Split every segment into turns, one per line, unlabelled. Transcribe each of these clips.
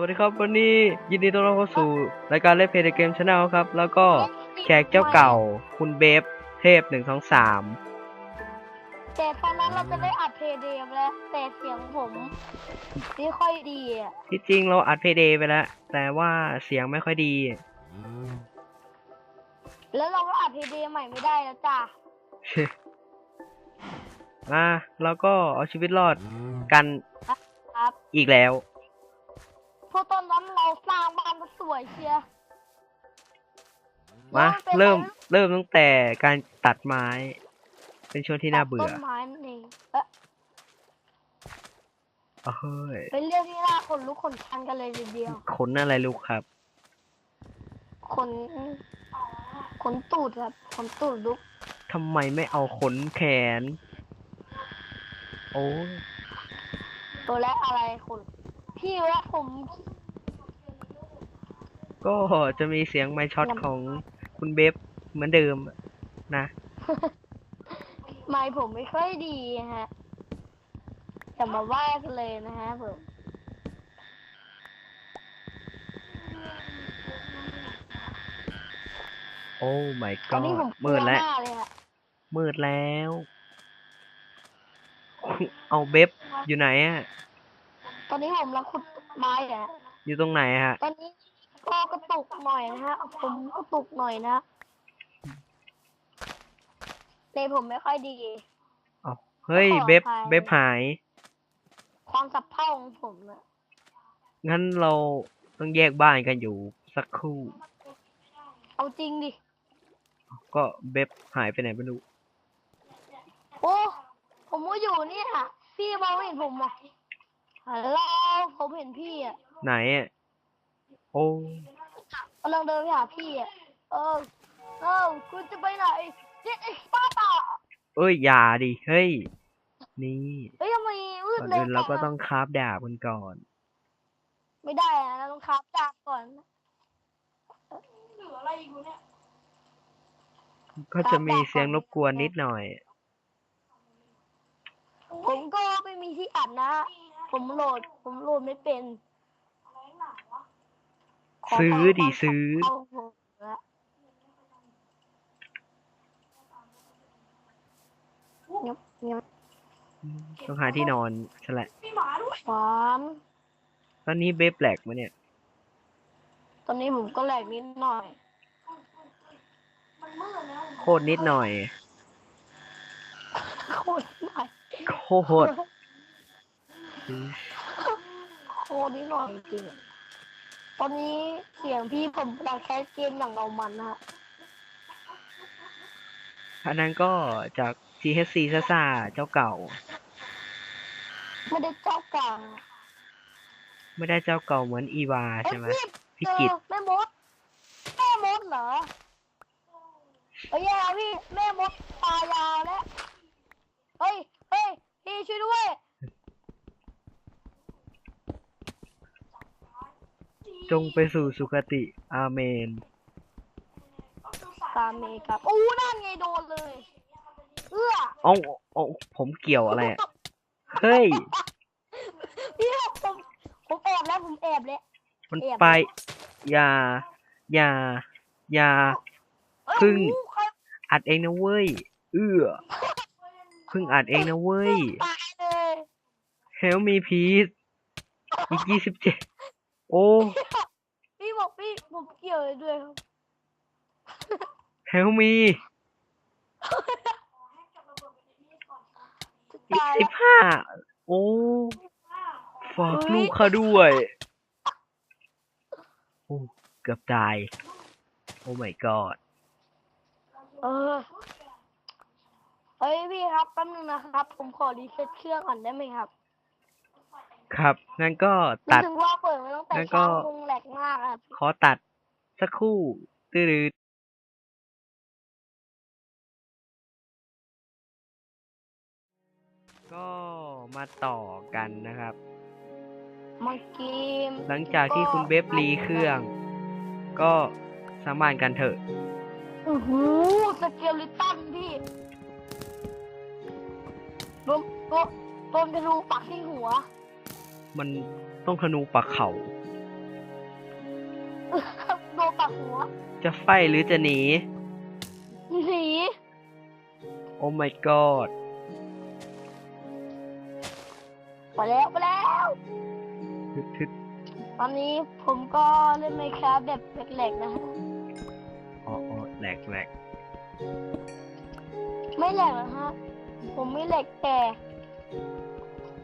วัสดีครับวันนี้ยินดีต้อนรับเข้าสู่รายการเล่นเพลย์เกมชาแนลครับ แล้วก็แขกเจ้าเก่าคุณเบฟเทพหนึ่งสองสาม
แต่ตอนนั้นเราจะได้อัดเพลงเดมแล้ว แต่เสียงผมไม่ค่อยดีอะ
ที่จริงเราอัดเพลย์เดย์ไปแล้ว แต่ว่าเสียงไม่ค่อยดี
แล้วเราก็อัดเพลงเดมใหม่ไม่ได้แล้วจ้ะ
อะแล้วก็เอาชีวิตรอดกัน
ครับ
อีกแล้ว
เพราะตอนนั้นเราสร้างบ้านมาสวยเชียร์
มา
แล้วนป็น
เริ่ม
ไง
เริ่มตั้งแต่การตัดไม้ เป็นช่วงที่น่าเบื่อ
ต้นไม้นั่นเองเอ๊ะ
เอาเฮ้ย
เป็นเรื่องที่น่าขนลุกขนชันกันเลยทีเดียว
ขนอะไรลูกครับ
ขนขนตูดครับขนตูดลุก
ทำไมไม่เอาขนแขน โอ้ย
ตัวแรกอะไรขน พี่ว่าผม
ก็จะมีเสียงไมค์ช็อตของคุณเบฟเหมือนเดิมนะ
ไม้ผมไม่ค่อยดีฮะอย่ามาว่ากันเลยนะฮะผม
โอ้ my
ตอน
god
นี้ผมกลั
มื
ว
ดแล้ว
มากเลยฮะ
มืดแล้ว เอาเบฟอยู่ไหนอะ
ตอนนี้ผมรังขุดไม้อะฮะ
อยู่ตรงไหนอะฮะ
ตอนนี้ก็กระตุกหน่อยนะฮะผมกระตุกหน่อยนะในผมไม่ค่อยดี
เอาเฮ้ย
ขอ
เบฟ
อภัย
เบฟหาย
ความสับเพร่าของผมนะ
งั้นเราต้องแยกบ้านกันอยู่สักครู่
เอาจริงดิ
ก็เบฟหายไปไหนไม่รู้
โอ้ ผมก็อยู่เนี่ย พี่มองไม่เห็นผมอะฮั ลโหลผมเห็นพี่อะ
ไหนอะโอ้
กำลังเดินไปหาพี่อะเออเออคุณจะไปไหนเจ็ดไอ้ป้าป่า
เอ้ยอย่าดิเฮ้ยนี่
เฮ้ยทำไมมืด
ก่อน
เร็ว
อื่นเราก็
จัะ
ต้องคราฟดาบกันก่อน
ไม่ได้อะเราต้องคับจากก่อน
ก็จะมีเสียงรบกวนนิดหน่อย
ผมก็ไม่มีที่อัดนะ ผมโหลด ผมโหลดไม่เป็นข
ซื้อดิ
ฟัง
ซื้อ
เข้าผมละเงียบเงียบ
ต้องหาที่นอนใช่แหละ
ฟาม
ตอนนี้เบฟแหลกมาเนี่ย
ตอนนี้ผมก็แหลกนิดหน่อย
โคตรนิดหน่อย
โคตรหน่อย
โคตร
โคตรนิดหน่อยจริงๆอะตอนนี้เสียงพี่ผมกำลังแคสเกมอย่างเมามันนะฮะ
อันนั้นก็จาก THC ซ่าซ่าเจ้าเก่า
ไม่ได้เจ้ากลาง
ไม่ได้เจ้าเก่าเหมือนอีวาใช่ไหม
เอ้ย
พี่
เจอ
กิต
แม่มดแม่มดเหรอเอ้ยอยาพี่แม่มดตายาวแล้วเฮ้ยเฮ้ยพี่ช่วยด้วย
จงไปสู่สุคติ อาเมน
ตามเมกับอู้นั่นไงโดนเลย เอื้อ
เอ้าเอ้าผมเกี่ยวอะไรอะเฮ้ย
พี่ผมผมแอบแล้วผมแอบแล้ว
มัน
แอบ
ไป อย่า อย่า อย่า
เอ้ย
พึ่ง
อู้ใคร
อัดเองนะเว้ย เอื้อเพิ่งอัดเองนะเว้ย
ตายเลย
Help me please อีกยี่สิบเจ็ด โอ้
พี่บอกพี่ ผมเกี่ยวเลยด้วยครับ
Help me
จะ
อีก
ตาย
สิบห้าโอ้ฝากลูกเขาด้วยโอ้เกือบตาย โอ้ my god
เออเฮ้ยพี่ครับแป๊บนึงนะครับ ผมขอรีเซ็ตเครื่องก่อนได้ไหมครับ
ครับงั้นก็
รู้
ตัด
สึกว่าเปิดมาตั้งแต่
งั้นก็
เช้าคงแหลกมากอะ
ขอตัดสักครู่ตื้อดก็มาต่อกันนะครับ
มาเกม
หลังจากที่คุณเบฟรีเครื่อง ก็สามานกันเถอะ
โอ้โหสเกลิตันพี่รวมรวมรวมธนูปักที่หัว
มันต้องธนูปักเขา
โดนปักหัว
จะไฟหรือจะหนี
หนี
โอ้ my god
ไปแล้วไปแล้ว
ทึดทึด
ตอนนี้ผมก็เล่นไมค์ครับแบบแหลกๆนะฮะ
อ๋ออ๋อแหลกแหลก
ไม่แหลกนะฮะ ผมไม่แหลกแต่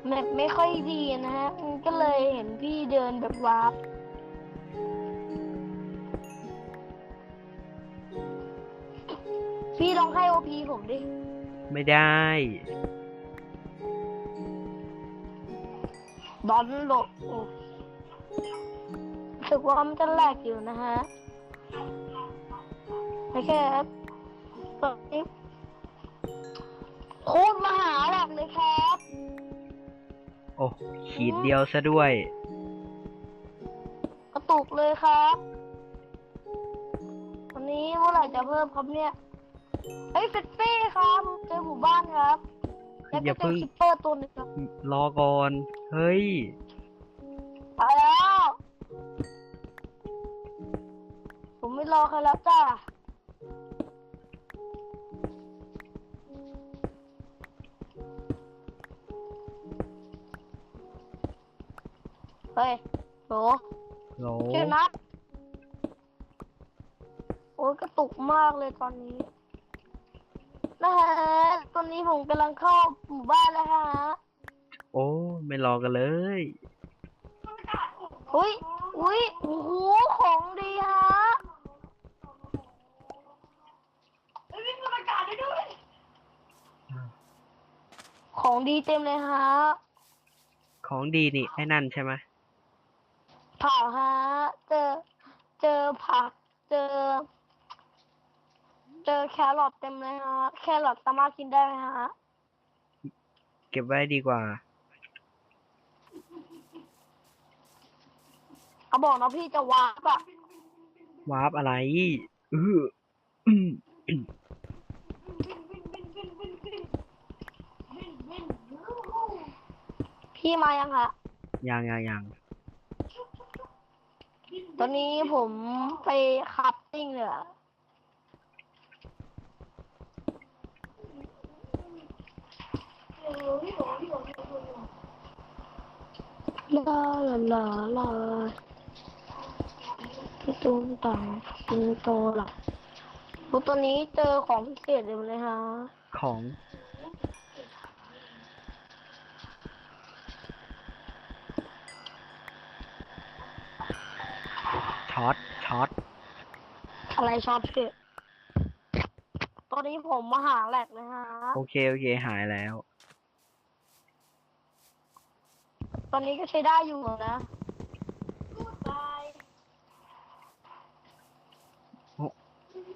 แมปไม่ค่อยดีนะฮะมันก็เลยเห็นพี่เดินแบบวาร์ปพี่ลองให้โอพีผมดิ
ไม่ได้
ดอนโลโอ้รู้สึกว่ามันจะแหลกอยู่นะฮะ โอเคครับตอนนี้โคตรมหาแหลกเลยครับ
โอ้ขีดเดียวซะด้วย
กระตุกเลยครับ วันนี้เมื่อไหร่จะเพิ่มครับเนี่ยเฮ้ยเฟสเฟ่ครับเจอหมู่บ้านครับแล้ว
อ
ก็
ย่า
เจ
เพิ่
องคิปเปอร์ตัวหนึงครับ
รอก่อน เฮ้ย
ไปแล้ว ผมไม่รอใครแล้วจ้า เฮ้ยโห
โหล
ชื่อนัดโอ้ยกระตุกมากเลยตอนนี้นะฮะตอนนี้ผมกำลังเข้าหมู่บ้านแล้วฮะ
โอ้ไม่รอกันเลย
อุ้ยอุ้ยโอ้โหของดีฮะของดีเต็มเลยฮะ
ของดีนี่ไอ้นั่นใช่ไหม
ผักฮะ เจอ เจอผัก เจอ เจอแครอทเต็มเลยฮะ แครอทสามารถกินได้ไหมฮะ
เก็บไว้ดีกว่า
เขาบอกนะพี่จะวาร์ปอะ
วาร์ปอะไรอืออืม
พี่มายังฮะ
ยังยังยัง
ตอนนี้ผมไปคัพติ้งเลยอะลาลาลาลาตุ้มตังตุ้มโตหลับตัวนี้เจอของพิเศษเลยฮะ
ของ ช็อตช็อต
อะไรชอบพี่ตอนนี้ผมมาหาแหลกเลยฮะ
โอเค โอเค หายแล้ว
ตอนนี้ก็ใช้ได้อยู่นะ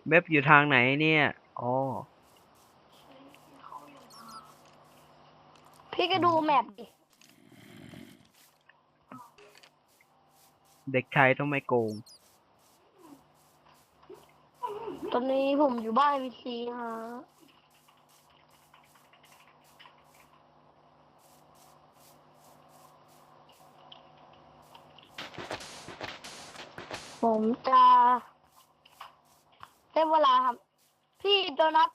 เว็บอยู่ทางไหนเนี่ยอ๋อ
พี่ก็ดูแมปดิ
เด็กชายต้องไม่โกง
ตอนนี้ผมอยู่บ้านวีซีฮะผมจะได้เวลาครับ พี่โดนัท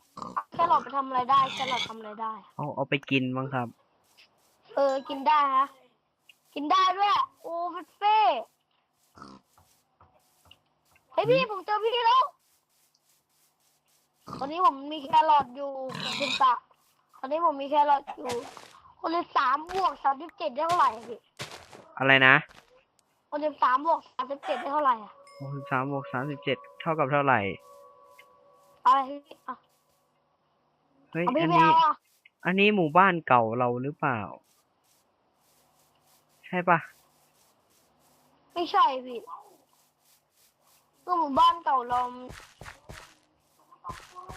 แครอทไปทำอะไรได้แครอททำอะไรได้
เอาเอาไปกินบ้างครับ
เออ กินได้ฮะ กินได้ด้วย โอ้เฟเฟ่เฮ้ยพี่ผมเจอพี่แล้ว ตอนนี้ผมมีแครอทอยู่คุณตะตอนนี้ผมมีแครอทอยู่คนเลยสามบวกสามสิบเจ็ดได้เท่าไหร่อะพี่
อะไรนะ
คนเลยสามบวกสามสิบเจ็ดได้เท่าไหร่อะ
โอ้สามบวกสามสิบเจ็ดเท่ากับเท่าไหร่
อะไรพี่อะ
เฮ้ย
เอาพี่
อัน
ไม่
นี้
เอาอะ
อันนี้หมู่บ้านเก่าเราหรือเปล่า ใช่ปะ
ไม่ใช่พี่ก็หมู่บ้านเก่าเรา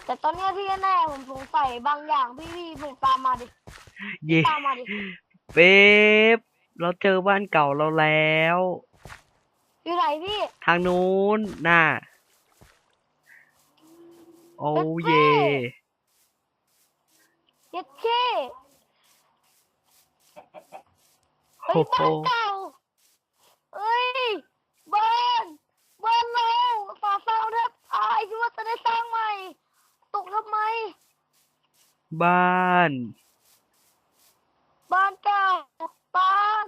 แต่ตอนเนี้ยที่แน่ๆผมสงสัยบางอย่างพี่พี่ผมตามมาดิ
เย่
ตามมาดิ
เป๊บเราเจอบ้านเก่าเราแล้ว
อยู่ไหนพี่
ทางนู้นน่ะโอ้
เป๊
เย่ะ
เย็ดเค้เฮ้
โอ้
ย
โห
บ้านเก่าเอ้ยบ้านบ้ได้สร้างใหม่ ตกทำไม
บ้าน
บ้านเก่าบ้าน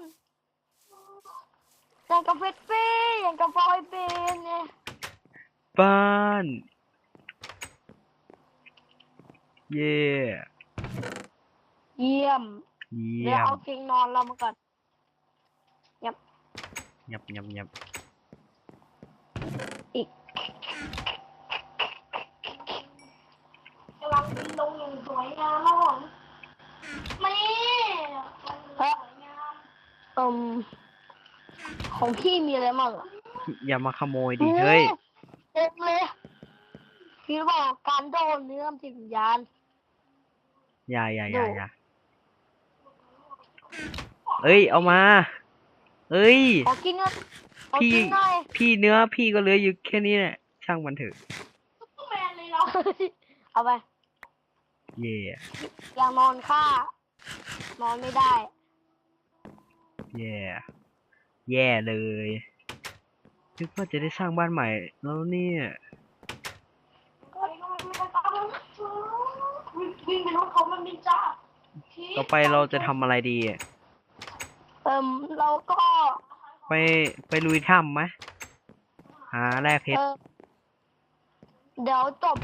อย่างกับเฟสเฟ่อย่างกับฟอยเบนเนี่ย
บ้าน เย่
เยี่ยม
เยี่
เดี๋ย
ยว
เอา
ม
เตียงนอนเรามาก่อน
ยับยับยับ
อีกกำลังบินลงอย่างส วยงามครับผมไม่เฮ้ยเอ่มของพี่มีอะไรบ้างอะ
อย่ามาขโมยดิเฮ้ย
เต็มเลยพี่บอกการโดนเนื้อจิตวิญญาณ
อย่าอย่าอ
ดู
ย่าอย่าเอ้ย เอามา เอ้ย
ขอกินหน่อยขอ
พี่
กินหน่อย
พี่เนื้อพี่ก็เหลืออยู่แค่นี้แหละช่างมันเถอะ
แมนเลยเราเอาไป
เย่
อยากนอนค่านอนไม่ได้
แย่แย่เลยนึกว่าจะได้สร้างบ้านใหม่แล้วเนี่ย
วิ่งไปรถเขามันมีจ้า
ต่อไปเราจะทำอะไรดีอะ
เอิ่มเราก็
ไปไปลุยถ้ำไหมหาแร่เพช
เอ
ร
อเดี๋ยวจบ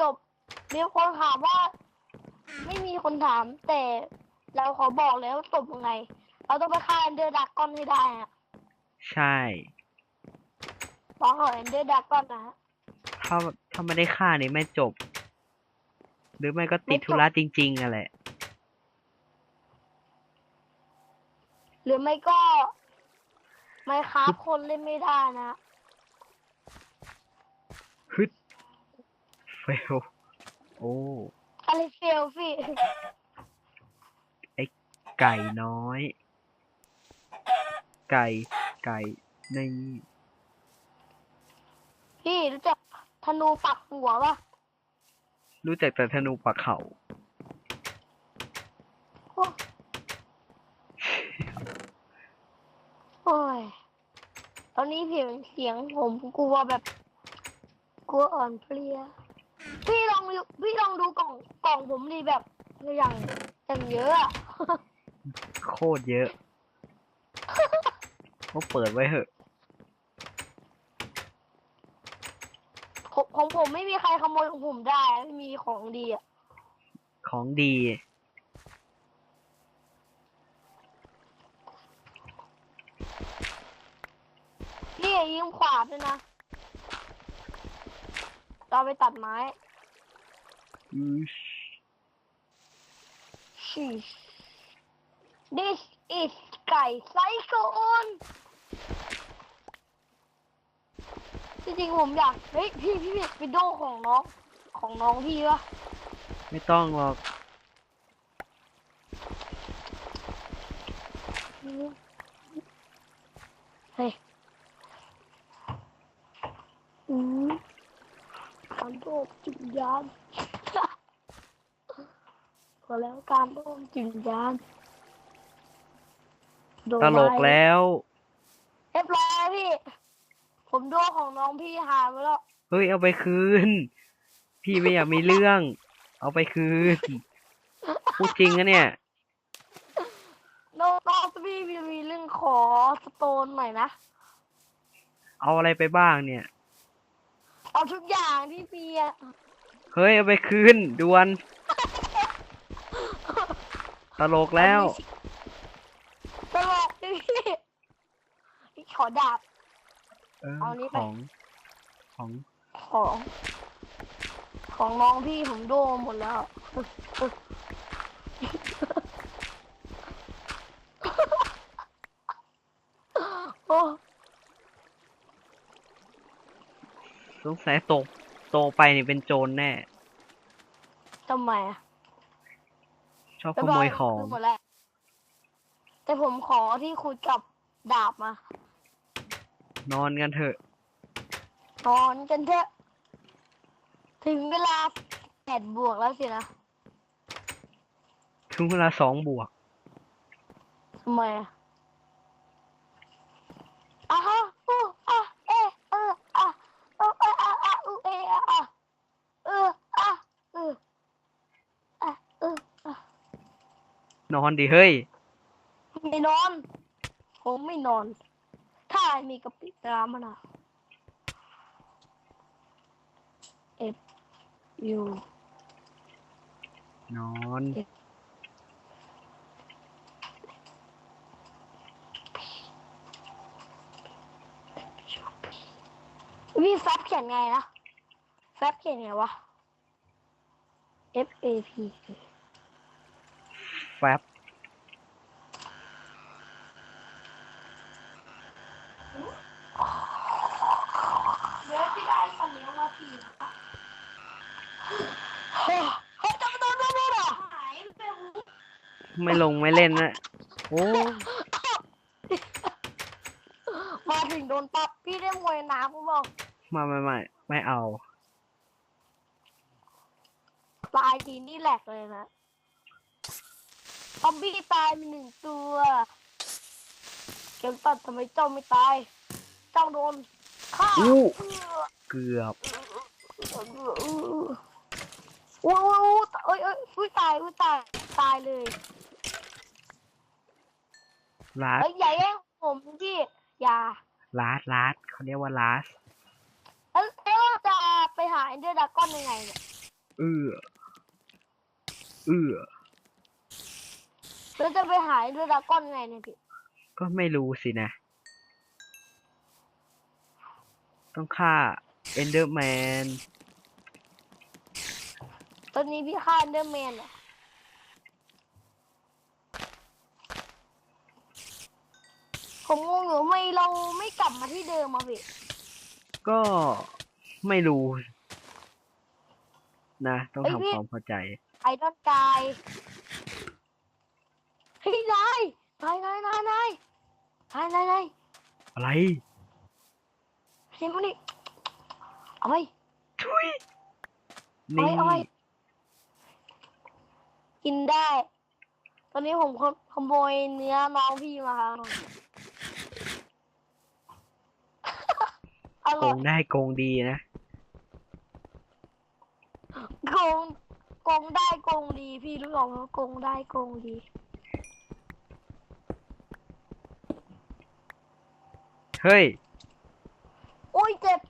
จบมีคนถามว่า ไม่มีคนถาม แต่เราขอบอกแล้วจบยังไง เราต้องไปฆ่าเอนเดอร์ดักกอนให้ได้อะ
ใช่
บอกเหอะเอนเดอร์ดักกอนนะฮะ
ถ้าถ้าไม่ได้ฆ่านี่ไม่จบ หรือไม่ก็ติด
ไม่จบ
ธุระจริงๆอะแหละ
หรือไม่ก็ไม่ครับคนเล่นไม่ได้นะ
ฮึดเฟลโอ้
อะไรเฟลฟี่
ไก่น้อย ไก่ไก่ใน
พี่รู้จักธนูปักหัวปะ
รู้จักแต่ธนูปักเขา
โอ้โอ้ย ตอนนี้เพียงเสียงผมกลัวแบบ กลัวอ่อนเพลีย พี่ลองดูพี่ลองดูกล่องกล่องผมดีแบบอย่างอย่างเยอะอะ
โคตรเยอะก็เปิดไว้เหอะ
ของของผมไม่มีใครขโมยของผมได้ไม่มีของดีอะ
ของดี
พี่อย่ายืมขวานด้วยนะ เราไปตัดไม้
อือ
Sheesh. This is Sky Cyclone จริงๆผมอยากเฮ้ยพี่พี่พี่ไปโดของน้องของน้องพี่วะ
ไม่ต้องหรอก
เฮ้ยอืม การโดดจิตวิญญาณพอแล้วการโดดจิตวิญญาณโดน
ตลก
ไแล้
ว
เรียบร้อยพี่ ผมโดนของน้องพี่หายไปแล้ว
เฮ้ยเอาไปคืน พี่ไม่อยากมีเรื่อง เอาไปคืน พูดจริงนะเนี่ย
น้องน้องพี่มีมีเรื่องขอสโตนหน่อยนะ
เอาอะไรไปบ้างเนี่ย
เอาทุกอย่างที่มีอะ
เฮ้ยเอาไปคืนด่วน ตลกแล้ว
ตลกดิพี่พี่ขอดาบ
เออ
เอานี้
ข
ไป
อง ของ
ของ ของน้องพี่ผมโดนหมดแล้ว โอ้
สงสัยโตโตไปนี่เป็นโจรแน่
ทำไมอะ
ชอบขโมยของ
หมดแล้วแต่ผมขอที่คุยกับดาบมา
นอนกันเถอะ
นอนกันเถอะ ถึงเวลาแปดบวกแล้วสินะ
ถึงเวลาสองบวก
ทำไมอะอะฮะอู้อะเอะเอออะเอออะอะอูเอะอะอะ
นอนดิเฮ้ย
ไม่นอน ผมไม่นอน ถ้ามีกะปิตรามะนาว F U
นอน
พี่แฟบเขียนไงนะ แฟบเขียนไงวะ F A P
แแฟบ
ไม่
ลงไม่เล่นนะโอ้
มาถึงโดนปรับพี่ได้มวยน้ำกูบอก
มาไม่ไม่ไม่เอา
ปลายทีนี่แหลกเลยนะ ซอมบี้ตายมีหนึ่งตัวเกมตัดทำไมเจ้าไม่ตาย เจ้าโดนฆ่า
อู้
เพื่อ
เกือบ
อู้อู้อู้เอ้ยเอ้ยอุ้ยตายอุ้ยตายตายเลย
ลาส
เอ้ยอย่าแย่งผมพี่อย่า
ลาสลาสเขาเรียกว่าลาส
แล้วแล้วเราจะไปหาเอนเดอร์ดากอนยังไงเนี่ย
เอื้อเอื้อ
เราจะไปหาเอนเดอร์ดากอนยังไงเนี่ยพี่
ก็ไม่รู้สินะ ต้องฆ่าเอนเดอร์แมน
ตอนนี้พี่ฆ่าเอนเดอร์แมนเหรอผมงงอยู่ทำไม่เราไม่กลับมาที่เดิมมาพี่
ก็ไม่รู้ นะ ต้อง
เอ้ยพี่
ทำความเข้าใจ
ไอดอนกาย เฮ้ยนายนายนายนายนายนายนายนาย
อะไร
เห็นมันนี่เอาไป
ทุย
เอา
นี่
ไว้เอาไว้กินได้ ตอนนี้ผมขขโมยเนื้อน้องพี่มาครับอ
โก
ร่อย
งได้โกงดีนะ
โกงโกงได้โกงดี พี่รู้หรอว่าโกงได้โกงดี
เฮ้ย
โอ้ยเจ็บ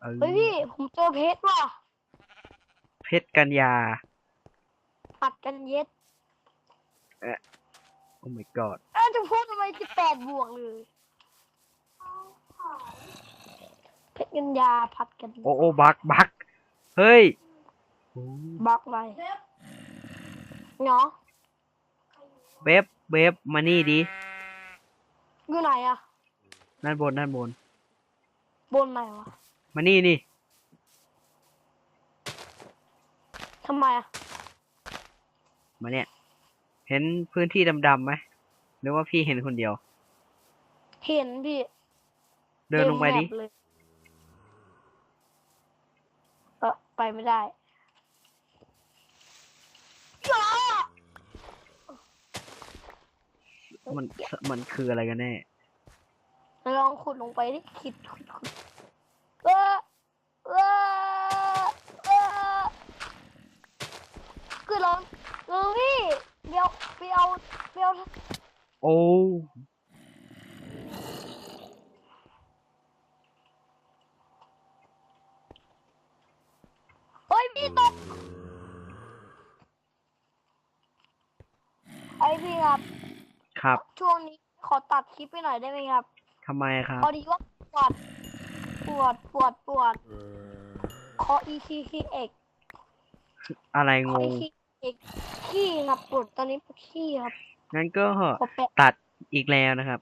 เออ
เฮ้ยพี่ ผมเจอเพชรว่ะ
เพชรกัญญา
ผัดกันเย็ด
โอ้ my god
อ้าวจะพูดทำไมสิบแปดบวกเลย เพชรกัญญาผัดกัน
โอ้โอ้บักบักเฮ้ยโอ้
บักอะไรเนาะ
เบฟเบฟมานี่ดิ
อยู่ไหนอะ
ด้านบนด้านบน
บนไหนวะ
มานี่นี่
ทำไมอะ
มาเนี่ย เห็นพื้นที่ดำๆไหมหรือว่าพี่เห็นคนเดียว
เห็นพี่
เดินลงไปดิ
เต็มแมปเลยเออไปไม่ได้อ้า
มันมันคืออะไรกันแน่
ลองขุดลงไปดิคิดขุดขุดเออเออเออคือลองเออพี่เดี๋ยวไปเอาไปเอา
โอ้
เฮ้ยพี่ตกไอพี่ครับ
ครับ
ช่วงนี้ขอตัดคลิปไปหน่อยได้ไหมครับ
ทำไมครับ
พอดีว่าปวด ปวด ปวด ปวด คออีคีคีเอก
อะไร
ค
ง
อง อีคีเอกขี้ครับปวดตอนนี้ปวดขี้ครับ
งั้นก็
ขอแปะ
ตัดอีกแล้วนะครับ